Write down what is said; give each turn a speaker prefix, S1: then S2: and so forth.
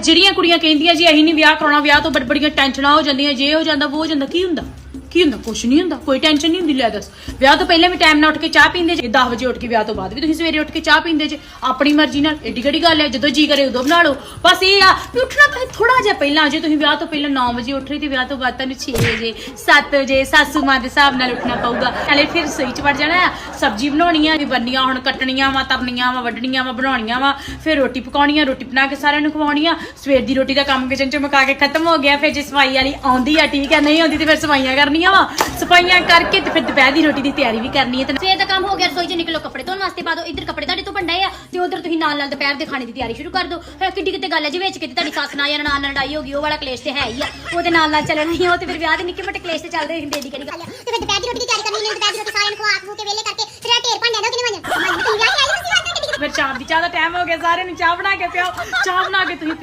S1: ਜਿਹੜੀਆਂ ਕੁੜੀਆਂ ਕਹਿੰਦੀਆਂ ਜੀ ਅਸੀਂ ਨਹੀਂ ਵਿਆਹ ਕਰਾਉਣਾ, ਵਿਆਹ ਤੋਂ ਬੜ ਬੜੀਆਂ ਟੈਨਸ਼ਨਾਂ ਹੋ ਜਾਂਦੀਆਂ, ਜੇ ਹੋ ਜਾਂਦਾ ਉਹ ਹੋ ਜਾਂਦਾ, ਕੀ ਹੁੰਦਾ? ਕੀ ਹੁੰਦਾ? ਕੁਛ ਨਹੀਂ ਹੁੰਦਾ। ਕੋਈ ਟੈਨਸ਼ਨ ਨਹੀਂ ਹੁੰਦੀ, ਲੈ ਦੱਸ। ਵਿਆਹ ਤੋਂ ਪਹਿਲਾਂ ਵੀ ਟਾਈਮ ਨਾਲ ਉੱਠ ਕੇ ਚਾਹ ਪੀਂਦੇ ਜੇ। 10 ਵਜੇ ਉੱਠ ਕੇ ਵਿਆਹ ਤੋਂ ਬਾਅਦ ਵੀ ਤੁਸੀਂ ਸਵੇਰੇ ਉੱਠ ਕੇ ਚਾਹ ਪੀਂਦੇ ਜੇ। ਆਪਣੀ ਮਰਜ਼ੀ ਨਾਲ। ਏਡੀ ਕਿਹੜੀ ਗੱਲ ਹੈ, ਜਦੋਂ ਜੀ ਕਰੇ ਉਦੋਂ ਬਣਾ ਲਓ। ਬਸ ਇਹ ਆ ਵੀ ਉੱਠਣਾ ਤਾਂ ਥੋੜਾ ਜਿਹਾ ਪਹਿਲਾਂ। ਜੇ ਤੁਸੀਂ ਵਿਆਹ ਤੋਂ ਪਹਿਲਾਂ 9 ਵਜੇ ਉੱਠ ਰਹੇ ਤੇ ਵਿਆਹ ਤੋਂ ਬਾਅਦ ਤੁਹਾਨੂੰ 6 ਵਜੇ 7 ਵਜੇ, ਸਾਸੂ ਮਾਂ ਦੇ ਹਿਸਾਬ ਨਾਲ ਉੱਠਣਾ ਪਊਗਾ। ਨਾਲੇ ਫਿਰ ਸਹੀ ਚ ਵੜ ਜਾਣਾ ਆ। ਸਬਜ਼ੀ ਬਣਾਉਣੀ ਆ ਵੀ ਬੰਨੀਆਂ ਹੁਣ ਕੱਟਣੀਆਂ ਵਾ, ਤਰਨੀਆਂ ਵਾ, ਵੱਢਣੀਆਂ ਵਾ, ਬਣਾਉਣੀਆਂ ਵਾ। ਫਿਰ ਰੋਟੀ ਪਕਾਉਣੀ ਆ ਰੋਟੀ ਬਣਾ ਕੇ ਸਾਰਿਆਂ ਨੂੰ ਖਵਾਉਣੀ ਆ ਸਵੇਰ ਦੀ ਰੋਟੀ ਦਾ ਕੰਮ ਕਿਚਨ ਚ ਮੁਕਾ ਕੇ ਖਤਮ ਹੋ ਗਿਆ। ਫਿਰ ਜੇ ਸਫ਼ਾਈ ਵਾਲੀ ਆਉਂਦੀ ਆ, ਠੀਕ ਹੈ, ਨਹੀਂ ਆਉਂਦੀ ਤੇ ਫਿਰ ਸਫਾਈਆਂ ਕਰਨੀਆਂ। ਵਾ। ਸਫਾਈਆਂ ਕਰਕੇ ਤੇ ਫਿਰ ਦੁਪਹਿਰ ਦੀ ਰੋਟੀ ਦੀ ਤਿਆਰੀ ਵੀ ਕਰਨੀ ਹੈ ਤੇ
S2: ਸਵੇਰ ਦਾ ਕੰਮ ਹੋ ਗਿਆ ਰਸੋਈ 'ਚ ਨਿਕਲੋ ਕੱਪੜੇ ਧੋਣ ਵਾਸਤੇ ਪਾ ਦਿਓ। ਇੱਧਰ ਕੱਪੜੇ ਤੁਹਾਡੇ ਤੋਂ ਪੰਡੇ ਆ ਤੇ ਉਧਰ ਤੁਸੀਂ ਨਾਲ ਨਾਲ ਦੁਪਹਿਰ ਦੇ ਖਾਣੇ ਦੀ ਤਿਆਰੀ ਸ਼ੁਰੂ ਕਰ ਦਿਓ। ਹੈ ਕਿੱਡੀ ਕਿਤੇ ਗੱਲ ਹੈ ਜੀ ਵਿੱਚ ਕਿਤੇ ਤੁਹਾਡੀ ਸੱਸ ਨਾਲ ਜਾਂ ਨਨਾਣ ਨਾਲ ਲੜਾਈ ਹੋ ਗਈ ਉਹ ਵਾਲਾ ਕਲੇਸ਼ ਤੇ ਹੈ ਹੀ ਆ। ਉਹਦੇ ਨਾਲ ਨਾਲ ਚੱਲਣਾ ਹੀ ਆ, ਉਹ ਤੇ ਫਿਰ ਵਿਆਹ ਦੇ ਨਿੱਕੇ ਮੋਟੇ ਕਲੇਸ਼ ਤੇ ਚੱਲਦੇ ਹੁੰਦੇ ਗੱਲ ਆ।
S3: ਤੇ ਫਿਰ ਦੁਪਹਿਰ ਦੀ ਰੋਟੀ ਦੀ ਤਿਆਰੀ ਕਰਨੀ ਹੈ ਦੁਪਹਿਰ ਦੀ ਰੋਟੀ ਸਾਰਿਆਂ ਨੂੰ ਖਵਾ ਖੂ ਕੇ ਵੇਲੇ ਕਰਕੇ ਫਿਰ ਢੇਰ ਭਾਂਡਿਆਂ ਦਾ ਕਿਨੇ ਵੰਜਣਾ ਮੈਂ ਵਿਆਹ ਕੇ ਆਈ ਵਾਰ
S1: ਫਿਰ ਸ਼ਾਮ ਦੀ ਚਾਹ ਦਾ ਟਾਈਮ ਹੋ ਗਿਆ ਸਾਰਿਆਂ ਨੂੰ ਚਾਹ ਬਣਾ ਕੇ ਪਿਓ ਚਾਹ ਬਣਾ ਕੇ ਤੁਸੀਂ ਪਿਆ